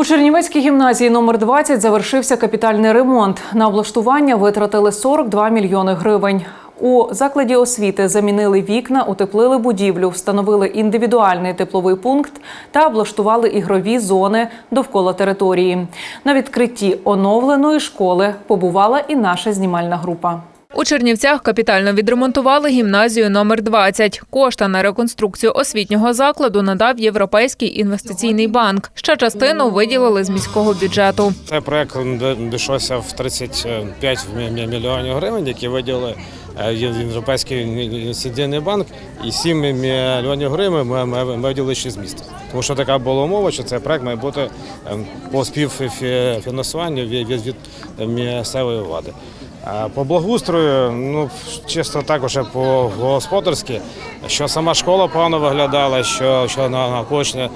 У Чернівецькій гімназії номер 20 завершився капітальний ремонт. На облаштування витратили 42 мільйони гривень. У закладі освіти замінили вікна, утеплили будівлю, встановили індивідуальний тепловий пункт та облаштували ігрові зони довкола території. На відкритті оновленої школи побувала і наша знімальна група. У Чернівцях капітально відремонтували гімназію номер 20. Кошти на реконструкцію освітнього закладу надав Європейський інвестиційний банк. Ще частину виділили з міського бюджету. Цей проект обійшовся в 35 мі- мільйонів гривень, які виділили е, Європейський інвестиційний банк, і 7 мільйонів гривень ми виділили ще з міста. Тому що така була умова, що цей проект має бути ем, по співфінансуванню від, від, від місцевої влади. По благоустрою, ну чисто також по господарськи, що сама школа погано виглядала, що, що на навколишня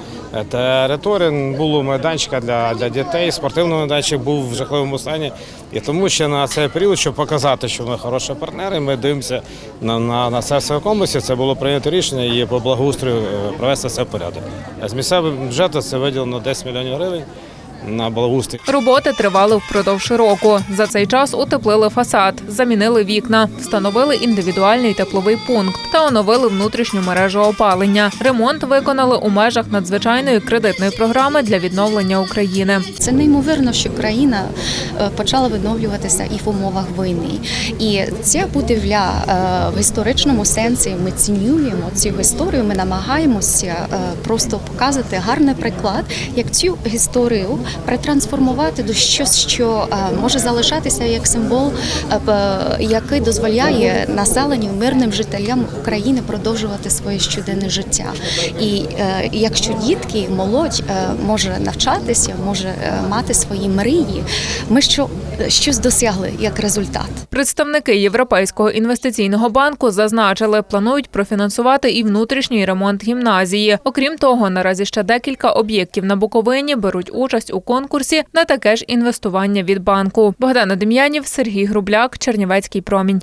територія було майданчика для, для дітей, спортивний майданчик був в жахливому стані. І тому ще на цей період, щоб показати, що ми хороші партнери, ми дивимося на, на, на серцевому комплексі. Це було прийнято рішення і по благоустрою е, провести це в порядок. З місцевого бюджету це виділено 10 мільйонів гривень на благоустрій. Роботи тривали впродовж року. За цей час утеплили фасад, замінили вікна, встановили індивідуальний тепловий пункт та оновили внутрішню мережу опалення. Ремонт виконали у межах надзвичайної кредитної програми для відновлення України. Це неймовірно, що країна е, почала відновлюватися і в умовах війни. І ця будівля е, в історичному сенсі ми цінюємо цю історію. Ми намагаємося е, просто показати гарний приклад, як цю історію перетрансформувати до щось, що е, може залишатися як символ, е, який дозволяє населенню, мирним жителям України продовжувати своє щоденне життя. І е, якщо дітки, молодь може навчатися, може мати свої мрії, ми що щось досягли як результат. Представники Європейського інвестиційного банку зазначили, планують профінансувати і внутрішній ремонт гімназії. Окрім того, наразі ще декілька об'єктів на Буковині беруть участь у конкурсі на таке ж інвестування від банку. Богдана Дем'янів, Сергій Грубляк, Чернівецький промінь.